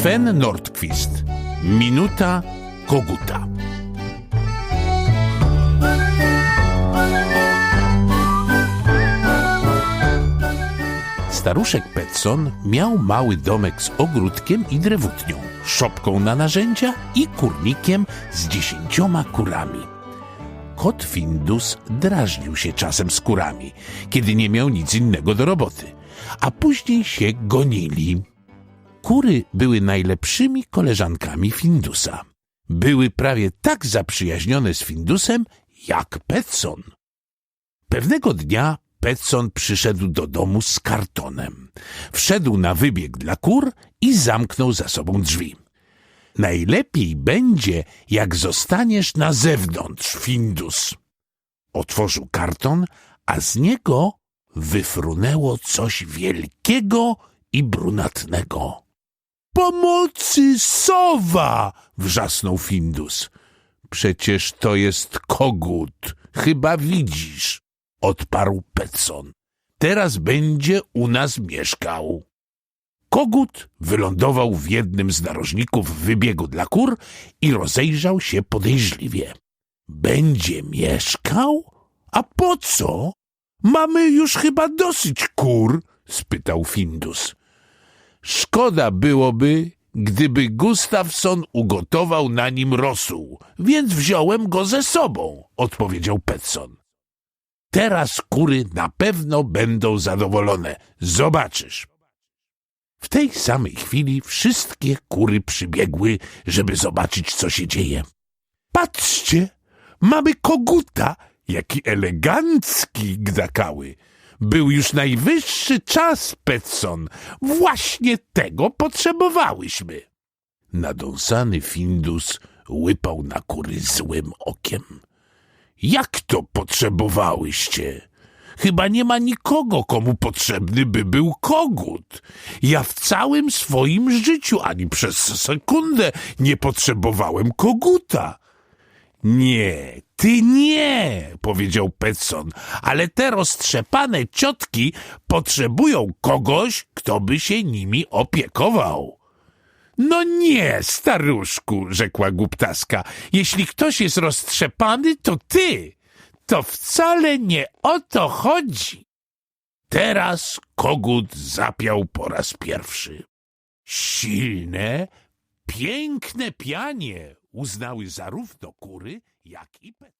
Sven Nordqvist. Minuta koguta. Staruszek Petson miał mały domek z ogródkiem i drewutnią, szopką na narzędzia i kurnikiem z dziesięcioma kurami. Kot Findus drażnił się czasem z kurami, kiedy nie miał nic innego do roboty, a później się gonili. Kury były najlepszymi koleżankami Findusa. Były prawie tak zaprzyjaźnione z Findusem jak Petson. Pewnego dnia Petson przyszedł do domu z kartonem. Wszedł na wybieg dla kur i zamknął za sobą drzwi. Najlepiej będzie, jak zostaniesz na zewnątrz, Findus. Otworzył karton, a z niego wyfrunęło coś wielkiego i brunatnego. Pomocy, sowa! wrzasnął Findus. Przecież to jest kogut, chyba widzisz, odparł Petson. Teraz będzie u nas mieszkał. Kogut wylądował w jednym z narożników wybiegu dla kur i rozejrzał się podejrzliwie. Będzie mieszkał? A po co? Mamy już chyba dosyć kur, spytał Findus. Szkoda byłoby, gdyby Gustafson ugotował na nim rosół, więc wziąłem go ze sobą, odpowiedział Petson. Teraz kury na pewno będą zadowolone. Zobaczysz. W tej samej chwili wszystkie kury przybiegły, żeby zobaczyć, co się dzieje. Patrzcie, mamy koguta, jaki elegancki, gdakały. Był już najwyższy czas, Petson. Właśnie tego potrzebowałyśmy. Nadąsany Findus łypał na kury złym okiem. Jak to potrzebowałyście? Chyba nie ma nikogo, komu potrzebny by był kogut. Ja w całym swoim życiu ani przez sekundę nie potrzebowałem koguta. Nie, ty nie, powiedział Petson, ale te roztrzepane ciotki potrzebują kogoś, kto by się nimi opiekował. No nie, staruszku, rzekła głuptaska. Jeśli ktoś jest roztrzepany, to ty. To wcale nie o to chodzi. Teraz kogut zapiał po raz pierwszy. Silne, piękne pianie uznały zarówno kury, jak i pet.